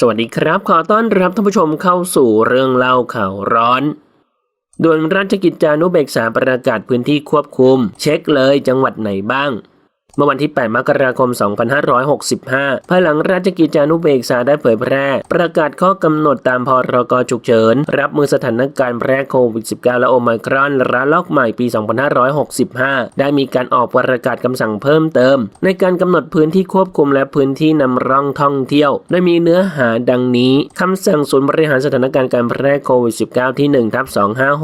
สวัสดีครับ ขอต้อนรับท่านผู้ชมเข้าสู่เรื่องเล่าข่าวร้อนด่วนราชกิจจานุเบกษาประกาศพื้นที่ควบคุม เช็คเลยจังหวัดไหนบ้าง เมื่อวันที่ 8 มกราคม 2565 ภายหลังราชกิจจานุเบกษาได้เผยแพร่ ประกาศข้อกำหนดตามพรกฉุกเฉิน รับมือสถานการณ์แพร่โควิด -19 และโอไมครอนระลอกใหม่ปี 2565 ได้มีการออกประกาศคำสั่งเพิ่มเติม ในการกำหนดพื้นที่ควบคุมและพื้นที่นำร่องท่องเที่ยว โดยมีเนื้อหาดังนี้คำสั่งศูนย์บริหารสถานการณ์การแพร่โควิด -19 ที่1ทับ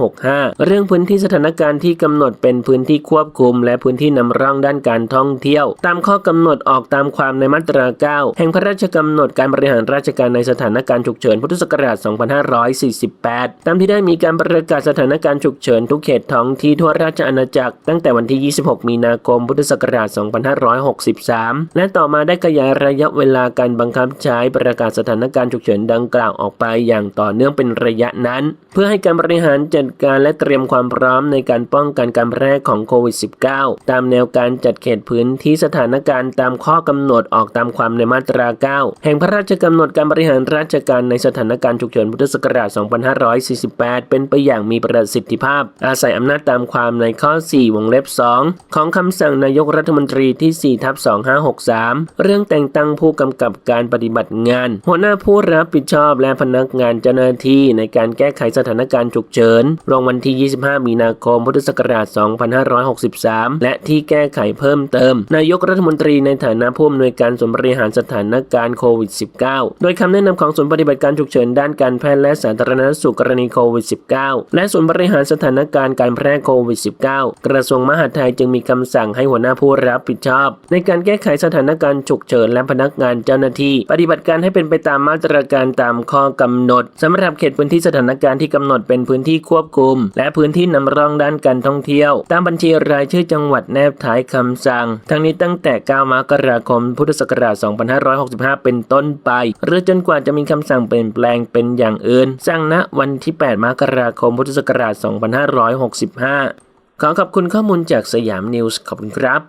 2565 เรื่องพื้นที่สถานการณ์ที่กำหนดเป็นพื้นที่ควบคุม และพื้นที่นำร่องด้านการท่องเที่ยว ตามข้อกำหนดออกตามความในมาตรา 9 แห่งพระราชกำหนดการบริหารราชการในสถานการณ์ฉุกเฉินพุทธศักราช 2548 ตามที่ได้มีการประกาศสถานการณ์ฉุกเฉินทุกเขตท้องที่ทั่วราชอาณาจักรตั้งแต่วันที่ 26 มีนาคม พุทธศักราช 2563 และต่อมาได้ขยายระยะเวลาการบังคับใช้ประกาศสถานการณ์ฉุกเฉินดังกล่าวออกไปอย่างต่อเนื่องเป็นระยะนั้น เพื่อให้การบริหารจัดการและเตรียมความพร้อมในการป้องกันการแพร่ของโควิด -19 ตามแนวการจัดเขตพื้นที่สถานการณ์ตามข้อกำหนดออกตามความในมาตรา 9 แห่งพระราชกำหนดการบริหารราชการในสถานการณ์ฉุกเฉินพุทธศักราช 2548 เป็นไปอย่างมีประสิทธิภาพ อาศัยอำนาจตามความในข้อ 4 วงเล็บ 2 ของคำสั่งนายกรัฐมนตรีที่ 4 ทับ 2563 เรื่องแต่งตั้งผู้กำกับการปฏิบัติงาน หัวหน้าผู้รับผิดชอบและพนักงานเจ้าหน้าที่ในการแก้ไขสถานการณ์ฉุกเฉินลงวันที่ 25 มีนาคม พุทธศักราช 2563 และที่แก้ไขเพิ่มเติมนายกรัฐมนตรีในฐานะผู้อำนวยการศูนบริหารสถานการณ์โควิด -19 โดยคำแนะนำของศูนย์ปฏิบัติการฉุกเฉินด้านการแพทย์และสาธารณสุขกรณีโควิด -19 และศูนบริหารสถานการณ์การแพร่โควิด -19 กระทรวงมหาดไทยจึงมีคำสั่งให้หัวหน้าผู้รับผิดชอบ ในการแก้ไขสถานการณ์ฉุกเฉินและพนักงานเจ้าหน้าที่ ปฏิบัติการให้เป็นไปตามมาตรการตามข้อกำหนดสำหรับเขตพื้นที่สถานการณ์ที่กำหนดเป็นพื้นที่ควบคุม และพื้นที่นำร่องด้านการท่องเที่ยว ตามบัญชีรายชื่อจังหวัดแนบท้ายคำสั่งทั้งนี้ตั้งแต่ 9 มกราคม พุทธศักราช 2565 เป็นต้นไป หรือจนกว่าจะมีคำสั่งเปลี่ยนแปลงเป็นอย่างอื่น สั่งณวันที่ 8 มกราคม พุทธศักราช 2565 ขอขอบคุณข้อมูลจากสยามนิวส์ขอบคุณครับ